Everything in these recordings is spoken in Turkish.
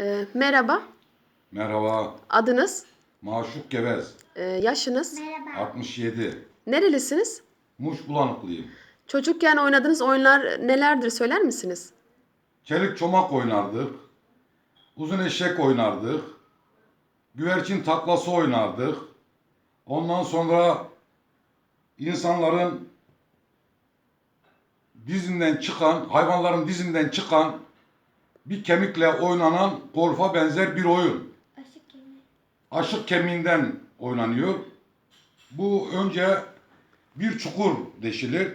Ee, merhaba, Merhaba, adınız, Maşuk Gevez, Ee, yaşınız, 67. nerelisiniz? Muş bulanıklıyım. Çocukken oynadığınız oyunlar nelerdir söyler misiniz? Çelik çomak oynardık. Uzun eşek oynardık. Güvercin taklası oynardık. Ondan sonra insanların dizinden çıkan, hayvanların dizinden çıkan bir kemikle oynanan golfa benzer bir oyun. Aşık kemiğinden oynanıyor. Bu önce bir çukur deşilir.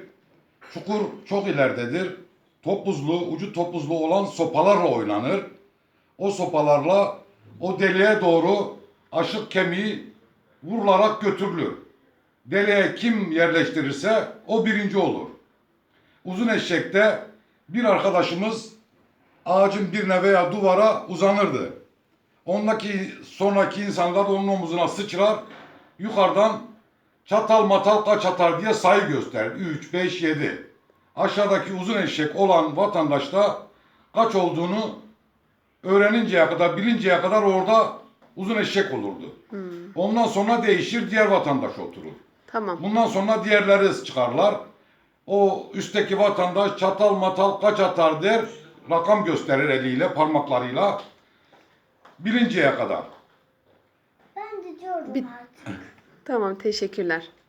Çukur çok ileridedir. Topuzlu, ucu topuzlu olan sopalarla oynanır. O sopalarla o deliğe doğru aşık kemiği vurularak götürülür. Deliğe kim yerleştirirse o birinci olur. Uzun eşekte bir arkadaşımız ağacın birine veya duvara uzanırdı. Ondaki sonraki insanlar onun omuzuna sıçrar. Yukarıdan çatal matal kaç atar diye sayı gösterir. 3, 5, 7. Aşağıdaki uzun eşek olan vatandaş da kaç olduğunu öğreninceye kadar, bilinceye kadar orada uzun eşek olurdu. Ondan sonra değişir, diğer vatandaş oturur. Tamam, Bundan sonra diğerleri çıkarlar. O üstteki vatandaş çatal matal kaç atar der, rakam gösterir eliyle, parmaklarıyla. Bilinceye kadar. Ben de diyorum Bir- artık. tamam teşekkürler.